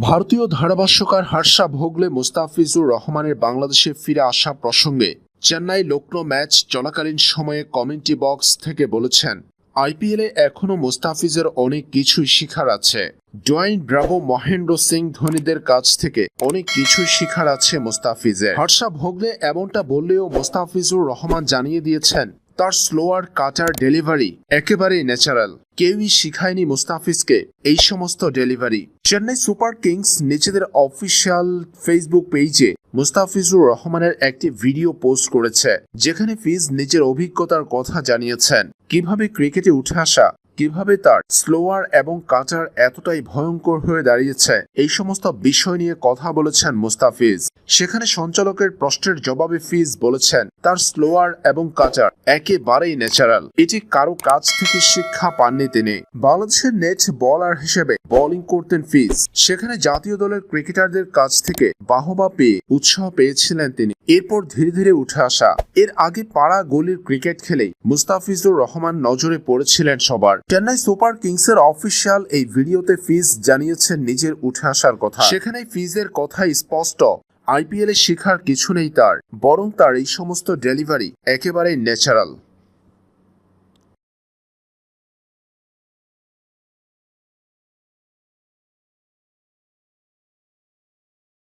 ভারতীয় ধারাভাষ্যকার হর্ষা ভোগলে মুস্তাফিজুর রহমানের বাংলাদেশে ফিরে আসা প্রসঙ্গে চেন্নাই লক্ষ্ণৌ ম্যাচ চলাকালীন সময়ে কমেন্টি বক্স থেকে বলেছেন, আইপিএলে এখনও মুস্তাফিজের অনেক কিছুই শিখার আছে। ডোয়াইন, ব্রাভো, মহেন্দ্র সিং ধোনিদের কাছ থেকে অনেক কিছুই শিখার আছে মুস্তাফিজের। হর্ষা ভোগলে এমনটা বললেও মুস্তাফিজুর রহমান জানিয়ে দিয়েছেন তার স্লোয়ার কাটার ডেলিভারি একেবারেই ন্যাচারাল কেউই শিখায়নি মুস্তাফিজকে এই সমস্ত ডেলিভারি চেন্নাই সুপার কিংস নিজেদের অফিসিয়াল ফেসবুক পেজে মুস্তাফিজুর রহমানের একটি ভিডিও পোস্ট করেছে, যেখানে ফিজ নিজের অভিজ্ঞতার কথা জানিয়েছেন। কীভাবে ক্রিকেটে উঠে আসা কীভাবে তার স্লোয়ার এবং কাটার এতটাই ভয়ঙ্কর হয়ে দাঁড়িয়েছে, এই সমস্ত বিষয় নিয়ে কথা বলেছেন মুস্তাফিজ। সেখানে সঞ্চালকের প্রশ্নের জবাবে ফিজ বলেছেন, তার স্লোয়ার এবং কাটার একেবারেই ন্যাচারাল এটি কারও কাছ থেকে শিক্ষা পাননি তিনি। বাংলাদেশের নেট বলার হিসেবে বোলিং করতেন ফিজ। সেখানে জাতীয় দলের ক্রিকেটারদের কাছ থেকে বাহবা পেয়ে উৎসাহ পেয়েছিলেন তিনি। এরপর ধীরে ধীরে উঠে আসা, এর আগে পাড়া গলির ক্রিকেট খেলেই মুস্তাফিজুর রহমান নজরে পড়েছিলেন সবার। চেন্নাই সুপার কিংসের অফিসিয়াল এই ভিডিওতে ফিজ জানিয়েছেন নিজের উঠে আসার কথা। সেখানে ফিজের কথাই স্পষ্ট। আইপিএলে শেখার কিছু নেই তার, বরং তার এই সমস্ত ডেলিভারি একেবারেই ন্যাচারাল।